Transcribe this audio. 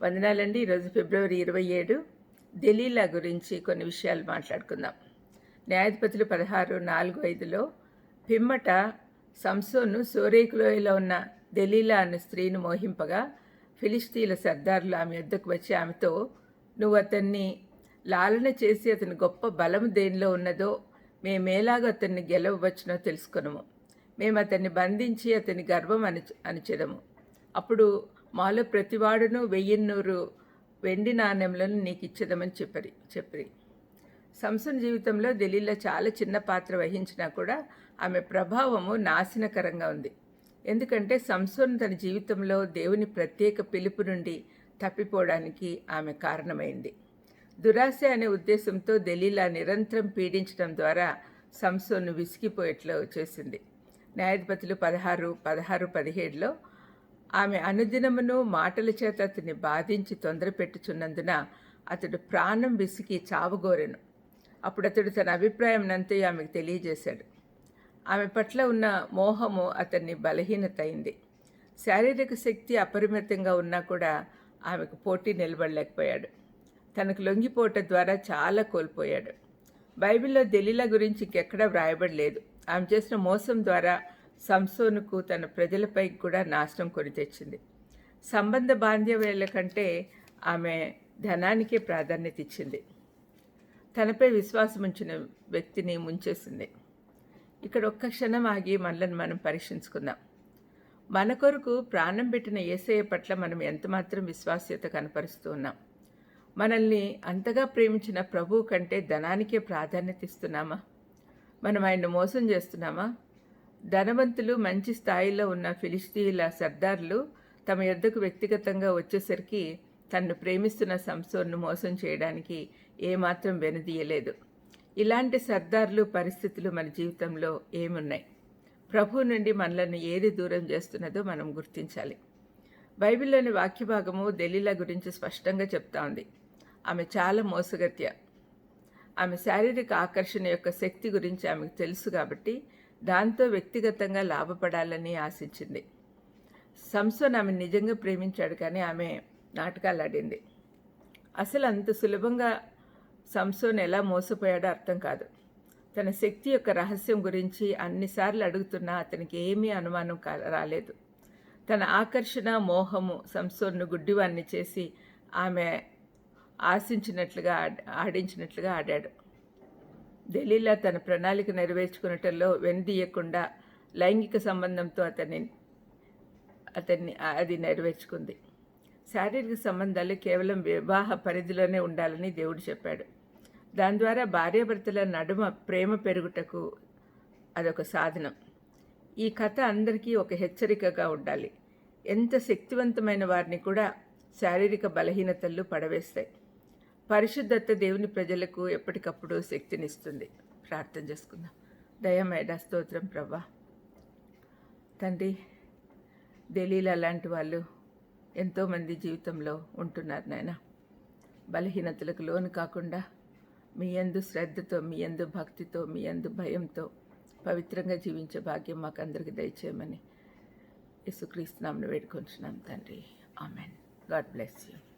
వందనాలండి. ఈరోజు ఫిబ్రవరి ఇరవై ఏడు. దలీలా గురించి కొన్ని విషయాలు మాట్లాడుకుందాం. న్యాయాధిపతులు పదహారు నాలుగు ఐదులో పిమ్మట సంసోను సోరేకులోయలో ఉన్న దలీలా అనే స్త్రీని మోహింపగా ఫిలిస్తీన్ల సర్దారులు ఆమె యొద్దకు వచ్చి ఆమెతో నువ్వు అతన్ని లాలన చేసి అతని గొప్ప బలము దేనిలో ఉన్నదో మేమేలాగో అతన్ని గెలవవచ్చునో తెలుసుకునము. మేము అతన్ని బంధించి అతని గర్వం అని అనిచెదము అప్పుడు మాలో ప్రతివాడును వెయ్యిన్నూరు వెండి నాణ్యములను నీకు ఇచ్చేదమని చెప్పరి చెప్పరి. సంసన్ జీవితంలో ఢిల్లీలో చాలా చిన్న పాత్ర వహించినా కూడా ఆమె ప్రభావము నాశనకరంగా ఉంది. ఎందుకంటే సంసోన్ తన జీవితంలో దేవుని ప్రత్యేక పిలుపు నుండి తప్పిపోవడానికి ఆమె కారణమైంది. దురాశ అనే ఉద్దేశంతో దలీలా నిరంతరం పీడించడం ద్వారా సంసోన్ను విసిగిపోయేట్లు చేసింది. న్యాయాధిపతులు పదహారు పదహారు పదిహేడులో ఆమె అనుదినమును మాటల చేత అతన్ని బాధించి తొందర పెట్టుచున్నందున అతడు ప్రాణం విసిగి చావుగోరెను. అప్పుడు అతడు తన అభిప్రాయం నంతే ఆమెకు తెలియజేశాడు. ఆమె పట్ల ఉన్న మోహము అతన్ని బలహీనత అయింది శారీరక శక్తి అపరిమితంగా ఉన్నా కూడా ఆమెకు పోటీ నిలబడలేకపోయాడు. తనకు లొంగిపోవటం ద్వారా చాలా కోల్పోయాడు. బైబిల్లో దెలీలా గురించి ఇంకెక్కడా వ్రాయబడలేదు. ఆమె చేసిన మోసం ద్వారా సంసోనుకు తన ప్రజలపై కూడా నాశనం కొని తెచ్చింది. సంబంధ బాంధ్యవేళ్ళ కంటే ఆమె ధనానికే ప్రాధాన్యత ఇచ్చింది. తనపై విశ్వాసం ఉంచిన వ్యక్తిని ముంచేసింది. ఇక్కడ ఒక్క క్షణం ఆగి మనలను మనం పరీక్షించుకుందాం. మన కొరకు ప్రాణం పెట్టిన ఏసయ్య పట్ల మనం ఎంతమాత్రం విశ్వాస్యత కనపరుస్తూ ఉన్నాం? మనల్ని అంతగా ప్రేమించిన ప్రభువు కంటే ధనానికే ప్రాధాన్యత ఇస్తున్నామా? మనం ఆయన్ని మోసం చేస్తున్నామా? ధనవంతులు మంచి స్థాయిలో ఉన్న ఫిలిస్తీన్ల సర్దార్లు తమ యొద్దకు వ్యక్తిగతంగా వచ్చేసరికి తన్ను ప్రేమిస్తున్న సంసోన్ను మోసం చేయడానికి ఏమాత్రం వెనుదీయలేదు. ఇలాంటి సర్దార్లు పరిస్థితులు మన జీవితంలో ఏమున్నాయి? ప్రభు నుండి మనలను ఏది దూరం చేస్తున్నదో మనం గుర్తించాలి. బైబిల్లోని వాక్య భాగము గురించి స్పష్టంగా చెప్తా ఉంది. ఆమె చాలా మోసగత్య. ఆమె శారీరక ఆకర్షణ యొక్క శక్తి గురించి ఆమెకు తెలుసు కాబట్టి దాంతో వ్యక్తిగతంగా లాభపడాలని ఆశించింది. సంసోన్ ఆమె నిజంగా ప్రేమించాడు కానీ ఆమె నాటకాలు ఆడింది అసలు అంత సులభంగా సంసోన్ ఎలా మోసపోయాడో అర్థం కాదు. తన శక్తి యొక్క రహస్యం గురించి అన్నిసార్లు అడుగుతున్నా అతనికి ఏమీ అనుమానం రాలేదు. తన ఆకర్షణ మోహము సంసోన్ను గుడ్డివాన్ని చేసి ఆమె ఆశించినట్లుగా ఆడించినట్లుగా ఆడాడు. దలీలా తన ప్రణాళిక నెరవేర్చుకున్నటంలో వెనుదీయకుండా లైంగిక సంబంధంతో అతన్ని అతన్ని అది నెరవేర్చుకుంది. శారీరక సంబంధాలు కేవలం వివాహ పరిధిలోనే ఉండాలని దేవుడు చెప్పాడు. దాని ద్వారా భార్యాభర్తల నడుమ ప్రేమ పెరుగుటకు అదొక సాధనం. ఈ కథ అందరికీ ఒక హెచ్చరికగా ఉండాలి. ఎంత శక్తివంతమైన వారిని కూడా శారీరక బలహీనతలు పడవేస్తాయి. పరిశుద్ధత దేవుని ప్రజలకు ఎప్పటికప్పుడు శక్తినిస్తుంది. ప్రార్థన చేసుకుందాం. దయమేడ స్తోత్రం ప్రభా. తండ్రి ఢిల్లీలో లాంటి వాళ్ళు ఎంతోమంది జీవితంలో ఉంటున్నారు నాయన. బలహీనతలకు లోను కాకుండా మీ అందు శ్రద్ధతో మీ అందు భక్తితో మీ అందు భయంతో పవిత్రంగా జీవించే భాగ్యం మాకు అందరికి దయచేయమని యేసుక్రీస్తునామను వేడుకొంచున్నాం తండ్రి. ఆమెన్. God bless you.